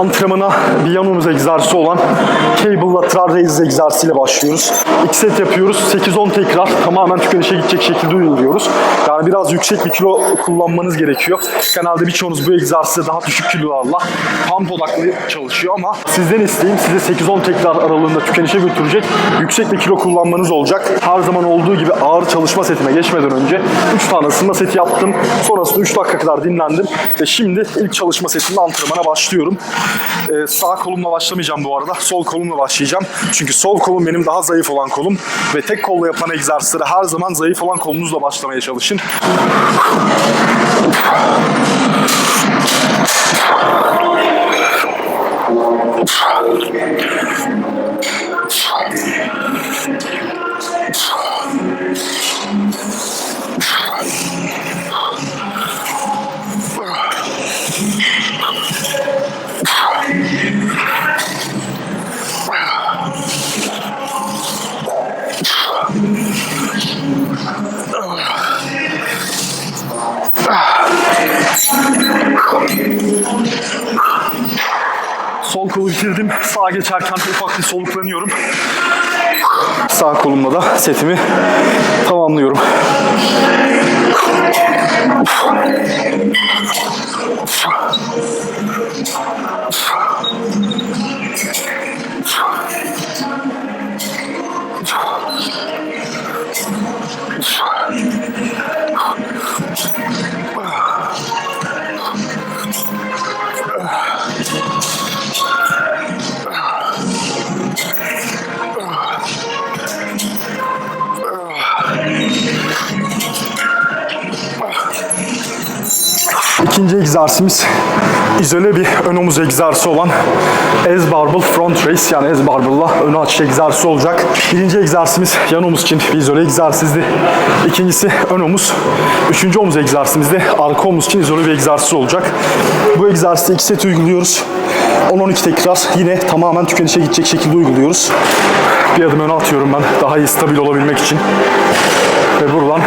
antrenmana bir yan omuz egzersizi olan cable lateral raise egzersiziyle başlıyoruz. İki set yapıyoruz. 8-10 tekrar tamamen tükenişe gidecek şekilde uyguluyoruz. Yani biraz yüksek bir kilo kullanmanız gerekiyor. Genelde birçoğunuz bu egzersize daha düşük kilolarla pump odaklı çalışıyor ama sizden isteğim size 8-10 tekrar aralığında tükenişe götürecek yüksek bir kilo kullanmanız olacak. Her zaman olduğu gibi ağır çalışma setime geçmeden önce 3 tane ısınma seti yaptım. Sonrasında 3 dakika kadar dinlendim ve şimdi ilk çalışma setimde antrenmana başlıyorum. Ee, sağ kolumla başlamayacağım bu arada. Sol kolumla başlayacağım. Çünkü sol kolum benim daha zayıf olan kolum ve tek kolla yapılan egzersizlere her zaman zayıf olan kolunuzla başlamaya çalışın. Geçerken ufak bir soluklanıyorum. Sağ kolumla da setimi tamamlıyorum. İkinci egzersizimiz izole bir ön omuz egzersizi olan Ez Barbell Front Raise yani Ez Barbell'la ön açış egzersizi olacak. Birinci egzersizimiz yan omuz için bir izole egzersizdi. İkincisi ön omuz. Üçüncü omuz egzersizimiz de arka omuz için izole bir egzersiz olacak. Bu egzersizi iki set uyguluyoruz. 10-12 tekrar yine tamamen tükenişe gidecek şekilde uyguluyoruz. Bir adım öne atıyorum ben daha iyi stabil olabilmek için. Ve buradan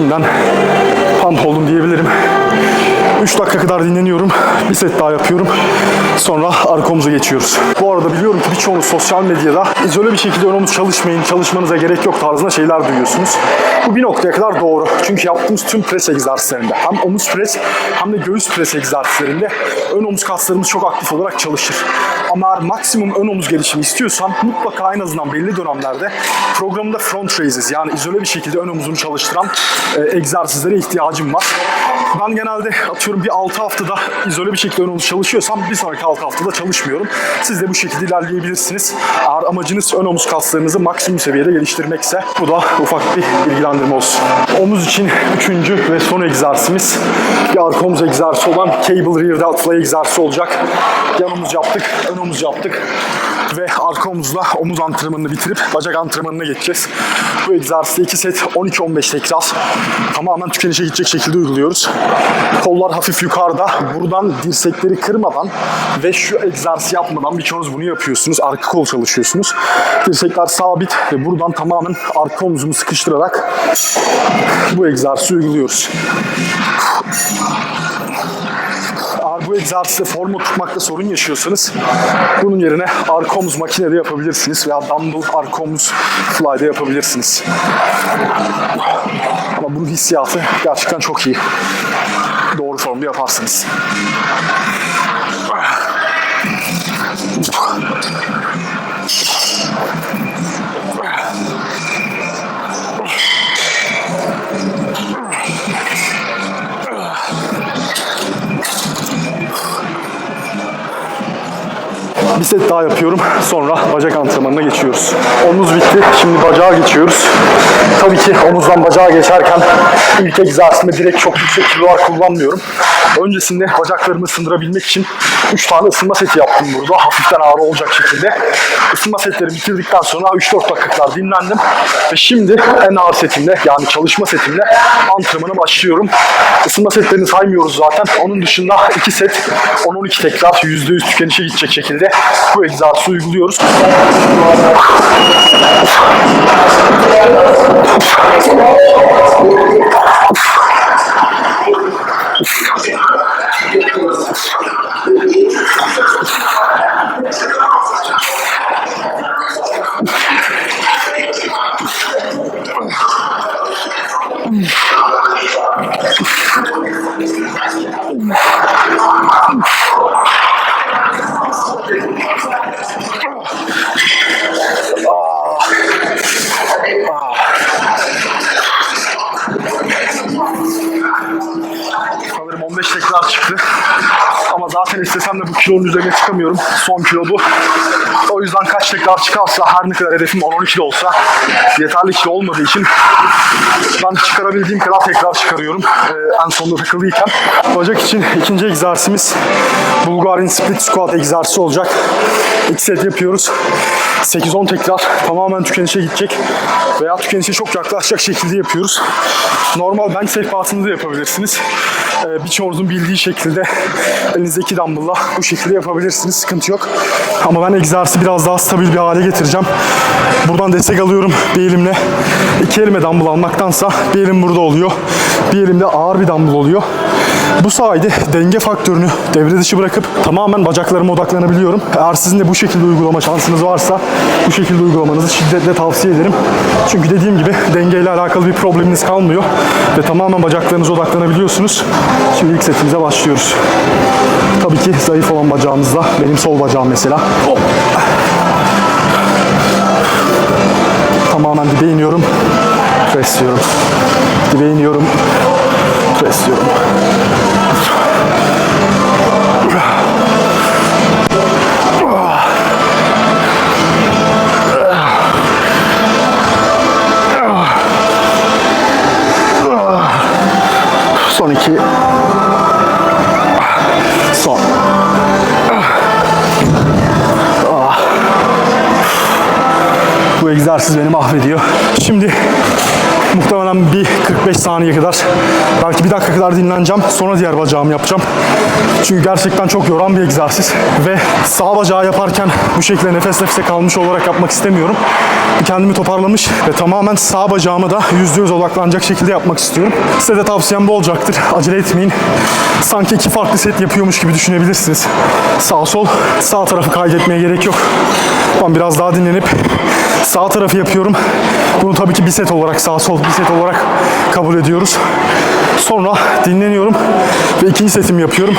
Şimdiden pump oldum diyebilirim. 3 dakika kadar dinleniyorum. Bir set daha yapıyorum. Sonra arka omuza geçiyoruz. Bu arada biliyorum ki birçoğunuz sosyal medyada izole bir şekilde ön omuz çalışmayın, çalışmanıza gerek yok tarzında şeyler duyuyorsunuz. Bu bir noktaya kadar doğru. Çünkü yaptığımız tüm pres egzersizlerinde hem omuz pres hem de göğüs pres egzersizlerinde ön omuz kaslarımız çok aktif olarak çalışır. Ama eğer maksimum ön omuz gelişimi istiyorsan mutlaka en azından belli dönemlerde programında front raises yani izole bir şekilde ön omuzunu çalıştıran e, egzersizlere ihtiyacım var. Ben genelde atıyorum bir 6 haftada izole bir şekilde ön çalışıyorsam bir sonraki 6 haftada çalışmıyorum. Siz de bu şekilde ilerleyebilirsiniz. Eğer amacınız ön omuz kaslarınızı maksimum seviyede geliştirmekse bu da ufak bir bilgilendirme olsun. Omuz için üçüncü ve son egzersizimiz bir arka omuz egzersizi olan cable rear delt fly egzersizi olacak. Yan omuz yaptık, ön omuz yaptık ve arka omuzla omuz antrenmanını bitirip bacak antrenmanına geçeceğiz. Bu egzersizde 2 set 12-15 tekrar tamamen tükenişe gidecek şekilde uyguluyoruz. Kollar hafif yukarıda. Buradan dirsekleri kırmadan ve şu egzersizi yapmadan birçoğunuz bunu yapıyorsunuz. Arka kol çalışıyorsunuz. Dirsekler sabit ve buradan tamamen arka omuzumu sıkıştırarak bu egzersizi uyguluyoruz. Egzersizde formu tutmakta sorun yaşıyorsanız bunun yerine arka omuz makinede yapabilirsiniz veya dumbbell arka omuz fly'de yapabilirsiniz. Ama bunun hissiyatı gerçekten çok iyi. Doğru formda yaparsınız. Set daha yapıyorum. Sonra bacak antrenmanına geçiyoruz. Omuz bitti. Şimdi bacağa geçiyoruz. Tabii ki omuzdan bacağa geçerken ilk egzersizimde direkt çok yüksek kilolar kullanmıyorum. Öncesinde bacaklarımı ısındırabilmek için 3 tane ısınma seti yaptım burada. Hafiften ağrı olacak şekilde. Isınma setleri bitirdikten sonra 3-4 dakika kadar dinlendim. Ve şimdi en ağır setimle yani çalışma setimle antrenmana başlıyorum. Isınma setlerini saymıyoruz zaten. Onun dışında 2 set 10-12 tekrar %100 tükenişe gidecek şekilde bu egzersizi uyguluyoruz. Zaten istesem de bu kilonun üzerine çıkamıyorum. Son kilo bu. O yüzden kaç tekrar çıkarsa her ne kadar hedefim 10-12 kilo olsa yeterli kilo olmadığı için ben çıkarabildiğim kadar tekrar çıkarıyorum. Ee, en sonunda takıldıyken. Bacak için ikinci egzersizimiz Bulgarian Split Squat egzersizi olacak. İki set yapıyoruz. 8-10 tekrar tamamen tükenişe gidecek veya tükenişe çok yaklaşacak şekilde yapıyoruz. Normal bench sehpasında da yapabilirsiniz. Ee, birçoğunuzun bildiği şekilde elinizdeki dumbbell'la bu şekilde yapabilirsiniz. Sıkıntı yok. Ama ben egzersizi biraz daha stabil bir hale getireceğim. Buradan destek alıyorum bir elimle. İki elime dumbbell almaktansa bir elim burada oluyor. Bir elimde ağır bir dumbbell oluyor. Bu sayede denge faktörünü devre dışı bırakıp tamamen bacaklarıma odaklanabiliyorum. Eğer sizin de bu şekilde uygulama şansınız varsa bu şekilde uygulamanızı şiddetle tavsiye ederim. Çünkü dediğim gibi dengeyle alakalı bir probleminiz kalmıyor ve tamamen bacaklarınıza odaklanabiliyorsunuz. Şimdi ilk setimize başlıyoruz. Tabii ki zayıf olan bacağımızda benim sol bacağım mesela. Hop. Tamamen dibe iniyorum. Presliyorum. Dibe iniyorum. Presliyorum. Son iki. Son. Bu egzersiz beni mahvediyor. Şimdi muhtemelen bir 45 saniye kadar belki bir dakika kadar dinleneceğim. Sonra diğer bacağımı yapacağım. Çünkü gerçekten çok yoran bir egzersiz. Ve sağ bacağı yaparken bu şekilde nefes nefese kalmış olarak yapmak istemiyorum. Kendimi toparlamış ve tamamen sağ bacağımı da %100 odaklanacak şekilde yapmak istiyorum. Size de tavsiyem bu olacaktır. Acele etmeyin. Sanki iki farklı set yapıyormuş gibi düşünebilirsiniz. Sağ sol, sağ tarafı kaydetmeye gerek yok. Ben biraz daha dinlenip sağ tarafı yapıyorum. Bunu tabii ki bir set olarak sağ sol bir set olarak kabul ediyoruz. Sonra dinleniyorum ve ikinci setimi yapıyorum.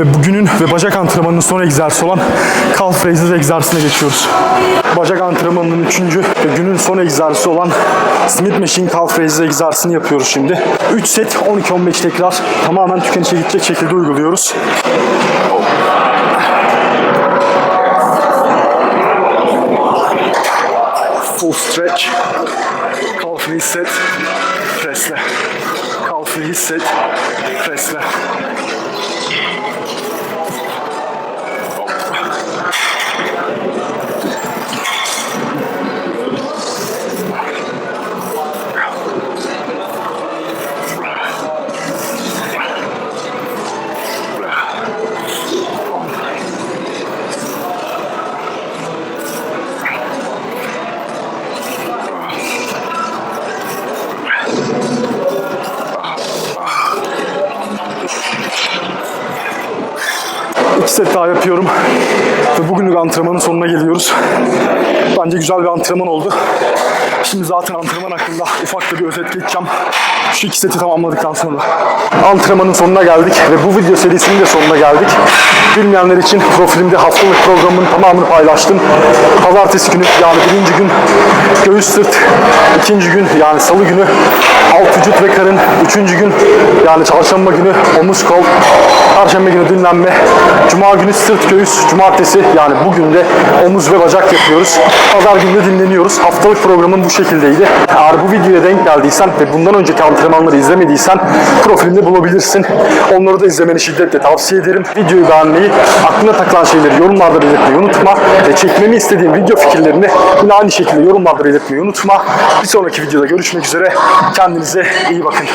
Ve bugünün ve bacak antrenmanının son egzersizi olan calf raises egzersizine geçiyoruz. Bacak antrenmanının üçüncü ve günün son egzersizi olan Smith Machine Calf Raises egzersizini yapıyoruz şimdi. 3 set 12-15 tekrar tamamen tükenişe gidecek şekilde uyguluyoruz. full stretch. Call knee his sit, press there. Call for sit, press. İki set daha yapıyorum. Ve bugünlük antrenmanın sonuna geliyoruz. Bence güzel bir antrenman oldu. Şimdi zaten antrenman hakkında ufak da bir özet geçeceğim. Şu iki seti tamamladıktan sonra. Antrenmanın sonuna geldik ve bu video serisinin de sonuna geldik. Bilmeyenler için profilimde haftalık programın tamamını paylaştım. Pazartesi günü yani birinci gün göğüs sırt, ikinci gün yani salı günü alt vücut ve karın, üçüncü gün yani çarşamba günü omuz kol, perşembe günü dinlenme, cuma günü sırt göğüs, cumartesi yani bugün de omuz ve bacak yapıyoruz. Pazar günü de dinleniyoruz. Haftalık programım bu şekildeydi. Eğer bu videoya denk geldiysen ve bundan önceki antrenmanları izlemediysen profilimde bulabilirsin. Onları da izlemeni şiddetle tavsiye ederim. Videoyu beğenmeyi, aklına takılan şeyleri yorumlarda belirtmeyi unutma. Ve çekmemi istediğin video fikirlerini yine aynı şekilde yorumlarda belirtmeyi unutma. Bir sonraki videoda görüşmek üzere. Kendinize iyi bakın.